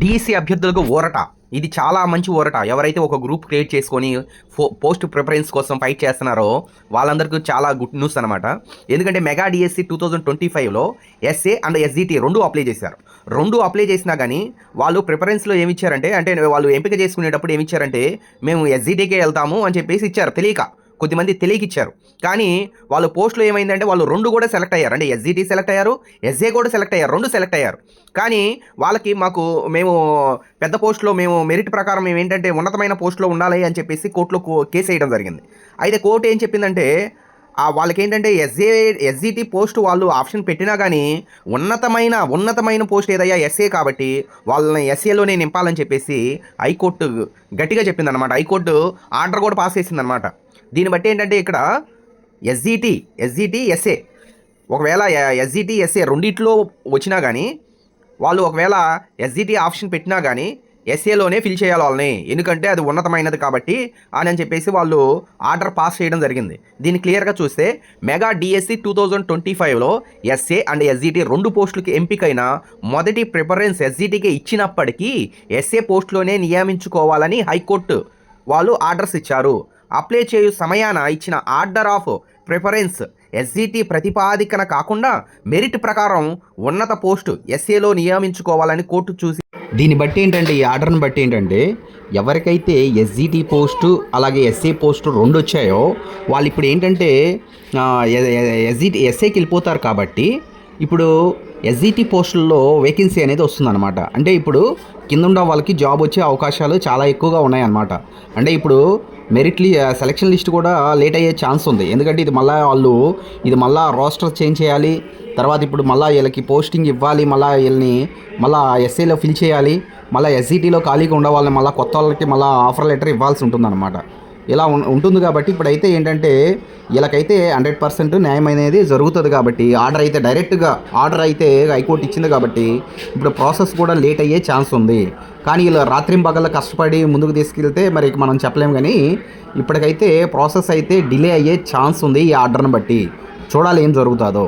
DSC అభ్యర్థులకు ఊరట. ఇది చాలా మంచి ఊరట. ఎవరైతే ఒక గ్రూప్ క్రియేట్ చేసుకొని ఫో పోస్ట్ ప్రిఫరెన్స్ కోసం ఫైట్ చేస్తున్నారో వాళ్ళందరికీ చాలా గుడ్ న్యూస్ అనమాట ఎందుకంటే mega DSC two thousand twenty ఫైవ్లో ఎస్ఏ అండ్ ఎస్జిటి రెండు అప్లై చేశారు. రెండు అప్లై చేసినా కానీ వాళ్ళు ప్రిఫరెన్స్లో ఏమి ఇచ్చారంటే అంటే వాళ్ళు ఎంపిక చేసుకునేటప్పుడు ఏమి ఇచ్చారంటే మేము ఎస్జిటికే వెళ్తాము అని చెప్పేసి ఇచ్చారు తెలియక. కొద్దిమంది తెలియకిచ్చారు. కానీ వాళ్ళ పోస్ట్లో ఏమైందంటే వాళ్ళు రెండు కూడా సెలెక్ట్ అయ్యారు. అంటే ఎస్జిటి సెలెక్ట్ అయ్యారు ఎస్ఏ కూడా సెలెక్ట్ అయ్యారు రెండు సెలెక్ట్ అయ్యారు. కానీ వాళ్ళకి మాకు మేము పెద్ద పోస్ట్లో మేము మెరిట్ ప్రకారం మేము ఏంటంటే ఉన్నతమైన పోస్ట్లో ఉండాలి అని చెప్పేసి కోర్టులో కేసు వేయడం జరిగింది. అయితే కోర్టు ఏం చెప్పిందంటే వాళ్ళకి ఏంటంటే ఎస్ఏ ఎస్జిటి పోస్ట్ వాళ్ళు ఆప్షన్ పెట్టినా కానీ ఉన్నతమైన ఉన్నతమైన పోస్ట్ ఏదయ్యా ఎస్ఏ కాబట్టి వాళ్ళని ఎస్ఏలోనే నింపాలని చెప్పేసి హైకోర్టు గట్టిగా చెప్పిందనమాట హైకోర్టు ఆర్డర్ కూడా పాస్ చేసిందనమాట దీన్ని బట్టి ఏంటంటే ఇక్కడ ఎస్జిటి ఎస్జిటి ఎస్ఏ ఒకవేళ ఎస్జిటి ఎస్ఏ రెండిట్లో వచ్చినా కానీ వాళ్ళు ఒకవేళ ఎస్జిటి ఆప్షన్ పెట్టినా కానీ ఎస్ఏలోనే ఫిల్ చేయాలి వాళ్ళని. ఎందుకంటే అది ఉన్నతమైనది కాబట్టి అని అని చెప్పేసి వాళ్ళు ఆర్డర్ పాస్ చేయడం జరిగింది. దీన్ని క్లియర్గా చూస్తే mega DSC two thousand twenty ఫైవ్లో ఎస్ఏ అండ్ ఎస్జిటి రెండు పోస్టులకి ఎంపికైన మొదటి ప్రిఫరెన్స్ ఎస్జిటికి ఇచ్చినప్పటికీ ఎస్ఏ పోస్టులోనే నియమించుకోవాలని హైకోర్టు వాళ్ళు ఆర్డర్స్ ఇచ్చారు. అప్లై చేయు సమయాన ఇచ్చిన ఆర్డర్ ఆఫ్ ప్రిఫరెన్స్ ఎస్జిటి ప్రతిపాదికన కాకుండా మెరిట్ ప్రకారం ఉన్నత పోస్టు ఎస్ఏలో నియమించుకోవాలని కోర్టు చూసి దీన్ని బట్టి ఏంటంటే ఈ ఆర్డర్ని బట్టి ఏంటంటే ఎవరికైతే ఎస్జిటి పోస్టు అలాగే ఎస్ఏ పోస్టు రెండు వచ్చాయో వాళ్ళు ఇప్పుడు ఏంటంటే ఎస్జిటి ఎస్ఏకి వెళ్ళిపోతారు కాబట్టి ఇప్పుడు ఎస్జిటి పోస్టుల్లో వేకెన్సీ అనేది వస్తుందన్నమాట. అంటే ఇప్పుడు కింద ఉన్న వాళ్ళకి జాబ్ వచ్చే అవకాశాలు చాలా ఎక్కువగా ఉన్నాయన్నమాట. అంటే ఇప్పుడు మెరిట్ లి సెలక్షన్ లిస్ట్ కూడా లేట్ అయ్యే ఛాన్స్ ఉంది. ఎందుకంటే ఇది మళ్ళీ వాళ్ళు ఇది మళ్ళీ రోస్టర్ చేంజ్ చేయాలి. తర్వాత ఇప్పుడు మళ్ళీ వీళ్ళకి పోస్టింగ్ ఇవ్వాలి మళ్ళీ వీళ్ళని మళ్ళీ ఎస్ఏలో ఫిల్ చేయాలి. మళ్ళీ ఎస్జిటిలో ఖాళీగా ఉండే వాళ్ళని మళ్ళీ కొత్త వాళ్ళకి మళ్ళీ ఆఫర్ లెటర్ ఇవ్వాల్సి ఉంటుందన్నమాట. ఇలా ఉం- ఉంటుంది కాబట్టి ఇప్పుడైతే ఏంటంటే వీళ్ళకైతే హండ్రెడ్ పర్సెంట్ న్యాయం అనేది జరుగుతుంది కాబట్టి ఆర్డర్ అయితే డైరెక్ట్గా ఆర్డర్ అయితే హైకోర్టు ఇచ్చింది కాబట్టి ఇప్పుడు ప్రాసెస్ కూడా లేట్ అయ్యే ఛాన్స్ ఉంది. కానీ వీళ్ళు రాత్రింపగల కష్టపడి ముందుకు తీసుకెళ్తే మరి మనం చెప్పలేము కానీ ఇప్పటికైతే ప్రాసెస్ అయితే డిలే అయ్యే ఛాన్స్ ఉంది ఈ ఆర్డర్ని బట్టి. చూడాలి ఏం జరుగుతుందో.